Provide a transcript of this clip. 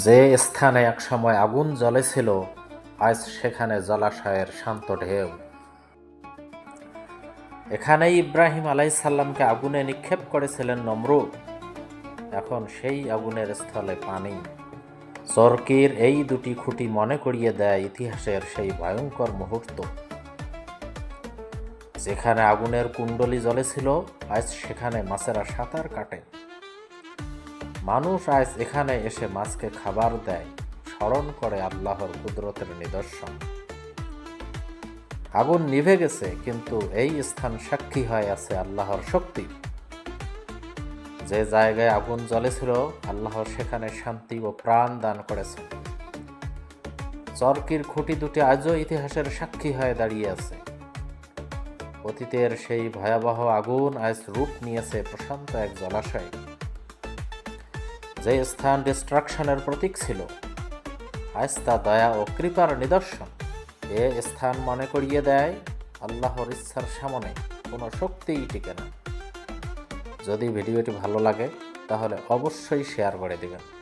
যে স্থানে একসময় আগুন জ্বলেছিল, আজ সেখানে জলাশয়ের শান্ত ঢেউ। এখানেই ইব্রাহিম আলাইসাল্লামকে আগুনে নিক্ষেপ করেছিলেন নমরুদ। এখন সেই আগুনের স্থলে পানি। চরকির এই দুটি খুঁটি মনে করিয়ে দেয় ইতিহাসের সেই ভয়ঙ্কর মুহূর্ত। যেখানে আগুনের কুণ্ডলি জ্বলেছিল, আজ সেখানে মাছেরা সাঁতার কাটে। মানুষ আজ এখানে এসে মাছকে খাবার দেয়, স্মরণ করে আল্লাহর কুদরতের নিদর্শন। আগুন নিভে গেছে, কিন্তু এই স্থান সাক্ষী হয়ে আছে আল্লাহর শক্তি। যে জায়গায় আগুন জ্বলেছিল, আল্লাহ সেখানে শান্তি ও প্রাণ দান করেছেন। চরকির খুঁটি দুটি আজও ইতিহাসের সাক্ষী হয়ে দাঁড়িয়ে আছে। অতীতের সেই ভয়াবহ আগুন আজ রূপ নিয়েছে প্রশান্ত এক জলাশয়। যে স্থান ডিস্ট্রাকশনের প্রতীক ছিল। আজ তা দয়া ও কৃপার নিদর্শন। এ স্থান মনে করিয়ে দেয়, আল্লাহর ইচ্ছার সামনে কোনো শক্তিই টিকে না। যদি ভিডিওটি ভালো লাগে, তাহলে অবশ্যই শেয়ার করে দেবেন।